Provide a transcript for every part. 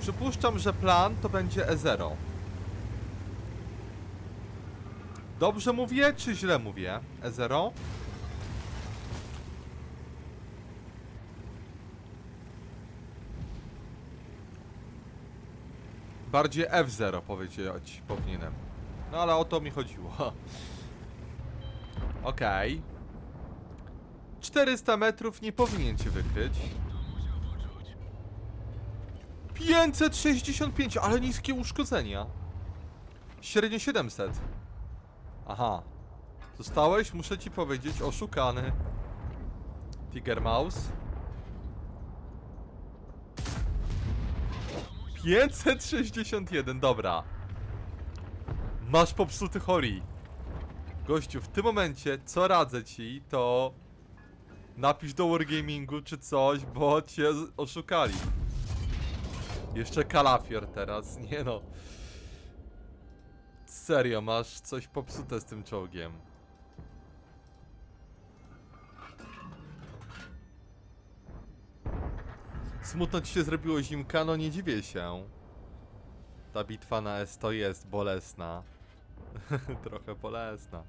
Przypuszczam, że plan to będzie E0. Dobrze mówię, czy źle mówię? E E0? Bardziej F0 powiedzieć powinienem. No ale o to mi chodziło. Okej. 400 metrów nie powinien cię wykryć. 565, ale niskie uszkodzenia. Średnio 700. Aha. Zostałeś, muszę ci powiedzieć, oszukany. Tiger Mouse. 561, dobra. Masz popsuty chori. Gościu, w tym momencie, co radzę ci, to... Napisz do Wargamingu czy coś, bo cię oszukali. Jeszcze kalafior teraz, nie no. Serio, masz coś popsute z tym czołgiem. Smutno ci się zrobiło zimka, no nie dziwię się. Ta bitwa na S to jest bolesna. Trochę bolesna.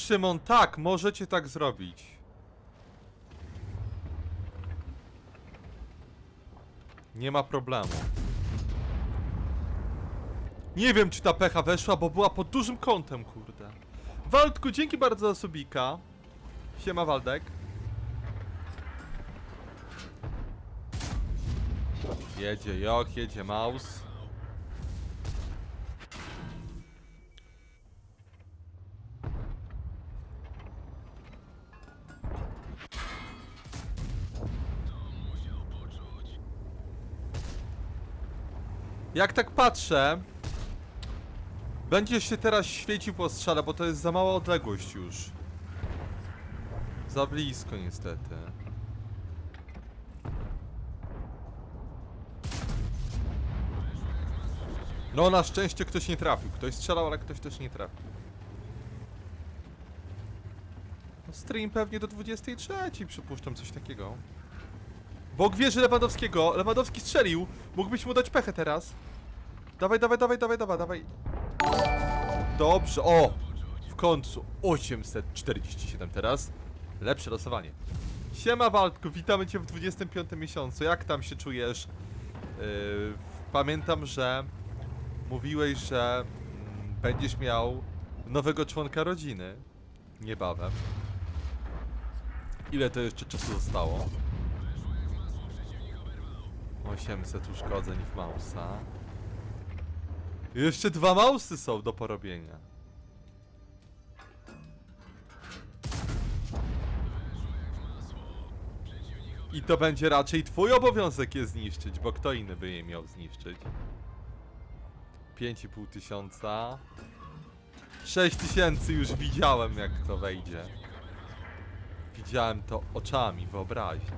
Szymon, tak, możecie tak zrobić. Nie ma problemu. Nie wiem, czy ta pecha weszła, bo była pod dużym kątem, kurde. Waldku, dzięki bardzo za subika. Siema, Waldek. Jedzie Joch, jedzie Maus. Jak tak patrzę, będziesz się teraz świecił po strzale, bo to jest za mała odległość już. Za blisko niestety. No na szczęście ktoś nie trafił. Ktoś strzelał, ale ktoś też nie trafił. No, stream pewnie do 23, przypuszczam coś takiego. Bóg wierzy Lewandowskiego. Lewandowski strzelił. Mógłbyś mu dać pechę teraz. Dawaj, dawaj, dawaj, dawaj, dawaj, dawaj. Dobrze, o! W końcu 847 teraz. Lepsze losowanie. Siema Waldku, witamy Cię w 25 miesiącu. Jak tam się czujesz? Yy, pamiętam, że mówiłeś, że mm, będziesz miał nowego członka rodziny. Niebawem. Ile to jeszcze czasu zostało? 800 uszkodzeń w mausa. Jeszcze dwa mausy są do porobienia. I to będzie raczej twój obowiązek je zniszczyć, bo kto inny by je miał zniszczyć? 5,5 tysiąca. 6 tysięcy już widziałem jak to wejdzie. Widziałem to oczami, wyobraźni.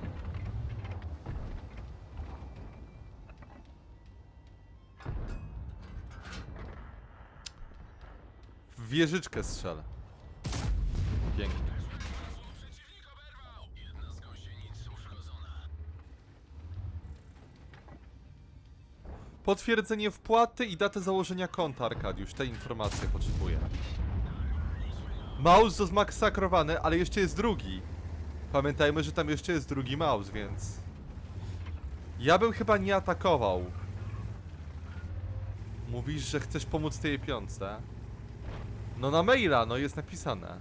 W wieżyczkę strzelę. Pięknie. Potwierdzenie wpłaty i datę założenia konta, Arkadiusz. Te informacje potrzebuję. Mouse zmasakrowany, ale jeszcze jest drugi. Pamiętajmy, że tam jeszcze jest drugi mouse, więc... Ja bym chyba nie atakował. Mówisz, że chcesz pomóc tej piątce. No na maila, no jest napisane.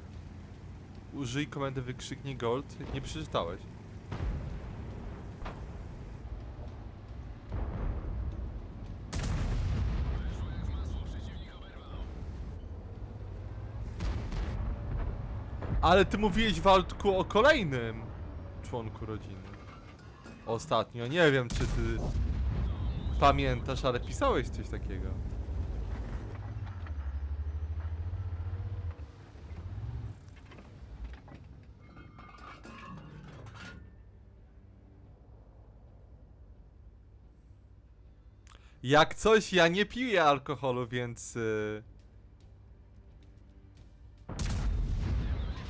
Użyj komendy wykrzyknik gold. Nie przeczytałeś. Ale ty mówiłeś Waldku o kolejnym członku rodziny. Ostatnio, nie wiem czy ty pamiętasz, ale pisałeś coś takiego. Jak coś, ja nie piję alkoholu, więc... y,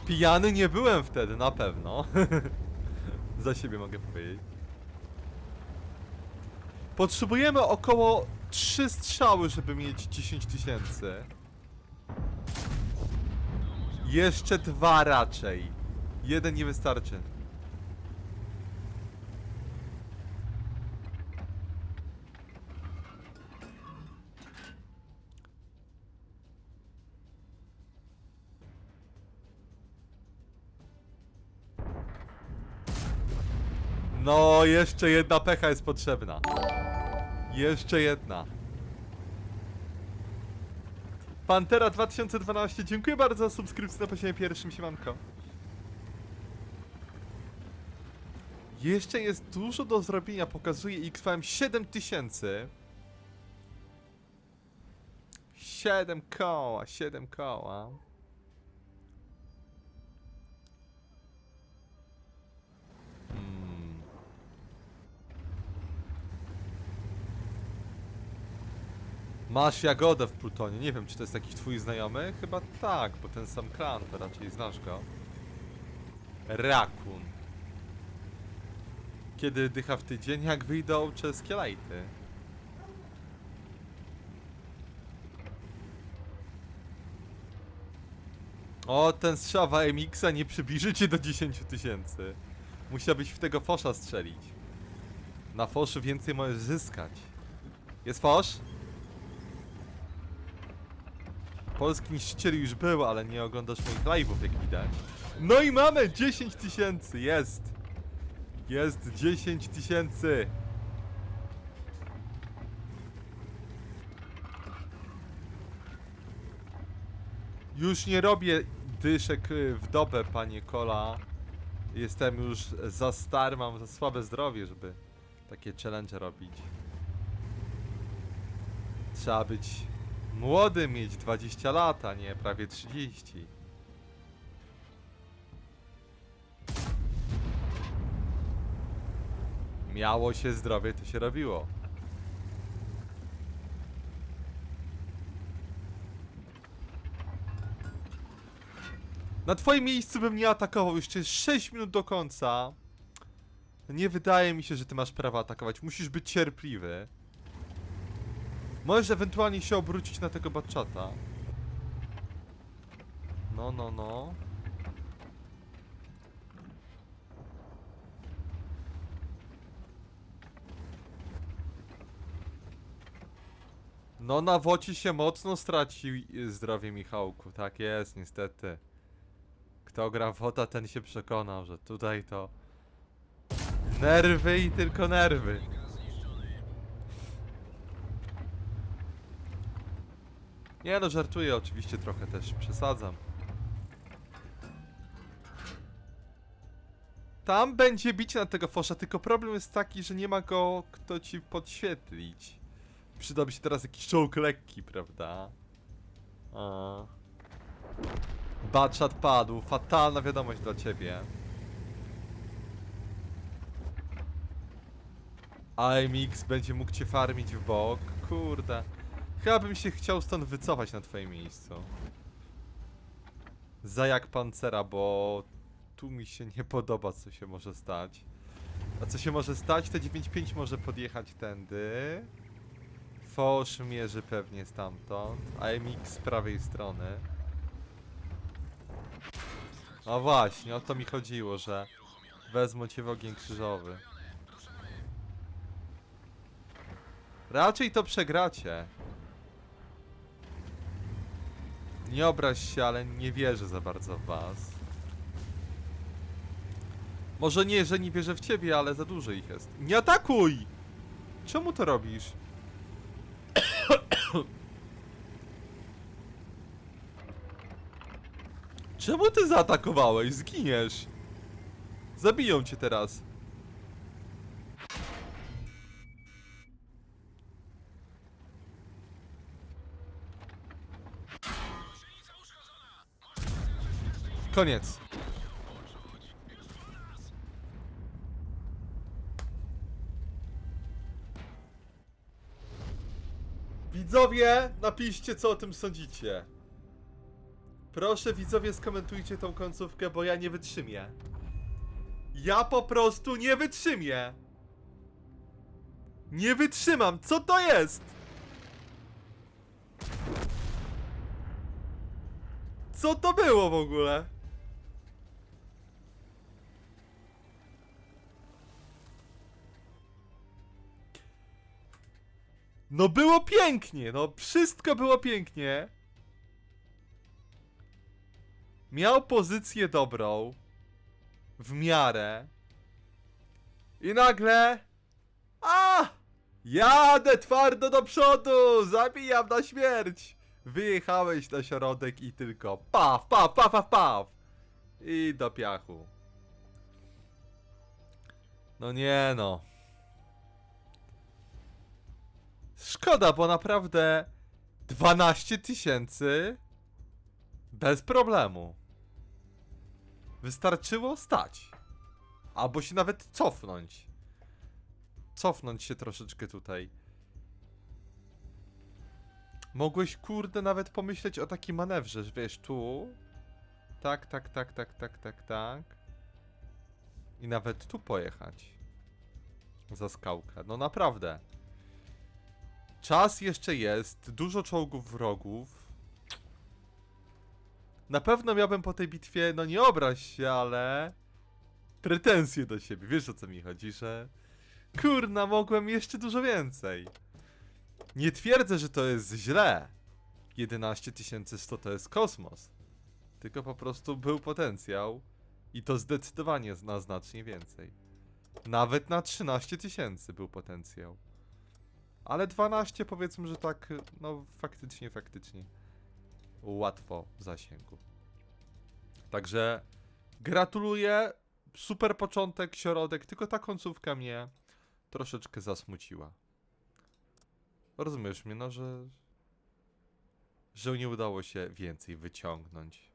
Pijany nie byłem wtedy, na pewno. Za siebie mogę powiedzieć. Potrzebujemy około 3 strzały, żeby mieć 10 tysięcy. Jeszcze dwa raczej. Jeden nie wystarczy. No, jeszcze jedna pecha jest potrzebna. Jeszcze jedna. Pantera 2012, dziękuję bardzo za subskrypcję na poziomie pierwszym, siemanko. Jeszcze jest dużo do zrobienia, pokazuje XVM 7000. 7 koła, 7 koła. Masz Jagodę w Plutonie. Nie wiem, czy to jest jakiś twój znajomy? Chyba tak, bo ten sam klan, to raczej znasz go. Rakun. Kiedy dycha w tydzień, jak wyjdą czeskie lajty. O, ten strzał MX-a nie przybliży cię do 10 tysięcy. Musiałbyś w tego fosza strzelić. Na foszu więcej możesz zyskać. Jest fosz? Polski niszczyciel już był, ale nie oglądasz moich live'ów, jak widać. No i mamy 10 tysięcy, jest! Jest 10 tysięcy! Już nie robię dyszek w dobę, panie Kola. Jestem już za stary, mam za słabe zdrowie, żeby takie challenge robić. Trzeba być młody, mieć 20 lat, a nie prawie 30. Miało się zdrowie, to się robiło. Na twoim miejscu bym nie atakował, jeszcze jest 6 minut do końca. Nie wydaje mi się, że ty masz prawo atakować, musisz być cierpliwy. Możesz ewentualnie się obrócić na tego batchata. No, no, no. No na woci się mocno stracił y, zdrowie Michałku, tak jest niestety. Kto gra WOTA ten się przekonał, że tutaj to nerwy i tylko nerwy. Nie no, żartuję oczywiście trochę też, przesadzam. Tam będzie bicie na tego fosza, tylko problem jest taki, że nie ma go kto ci podświetlić. Przydałby się teraz jakiś czołg lekki, prawda? A. Batchat padł, fatalna wiadomość dla ciebie. AMX będzie mógł cię farmić w bok, kurde. Chyba bym się chciał stąd wycofać na twoim miejscu. Za jak pancera, bo tu mi się nie podoba co się może stać. A co się może stać? Te 9.5 może podjechać tędy. Fosz mierzy pewnie stamtąd. AMX z prawej strony. No właśnie, o to mi chodziło, że wezmą cię w ogień krzyżowy. Raczej to przegracie. Nie obraź się, ale nie wierzę za bardzo w was. Może nie, że nie wierzę w ciebie, ale za dużo ich jest. Nie atakuj! Czemu to robisz? Czemu ty zaatakowałeś? Zginiesz. Zabiją cię teraz. Koniec. Widzowie, napiszcie co o tym sądzicie. Proszę widzowie skomentujcie tą końcówkę, bo ja nie wytrzymię. Ja po prostu nie wytrzymię. Nie wytrzymam, co to jest? Co to było w ogóle? No było pięknie, no wszystko było pięknie. Miał pozycję dobrą. W miarę. I nagle... A! Jadę twardo do przodu! Zabijam na śmierć! Wyjechałeś na środek i tylko paf, paf, paf, paf, paf! I do piachu. No nie no. Szkoda, bo naprawdę 12 tysięcy bez problemu. Wystarczyło stać. Albo się nawet cofnąć. Cofnąć się troszeczkę tutaj. Mogłeś, kurde, nawet pomyśleć o takim manewrze, że wiesz, tu. Tak, tak, tak, tak, tak, tak, tak. I nawet tu pojechać. Za skałkę. No naprawdę. Czas jeszcze jest, dużo czołgów wrogów. Na pewno miałbym po tej bitwie, no nie obraź się, ale pretensje do siebie. Wiesz o co mi chodzi, że kurna, mogłem jeszcze dużo więcej. Nie twierdzę, że to jest źle. 11100 to jest kosmos. Tylko po prostu był potencjał i to zdecydowanie na znacznie więcej. Nawet na 13 tysięcy był potencjał. Ale 12 powiedzmy, że tak, no faktycznie, faktycznie łatwo w zasięgu. Także gratuluję, super początek, środek, tylko ta końcówka mnie troszeczkę zasmuciła. Rozumiesz mnie, no, że że nie udało się więcej wyciągnąć.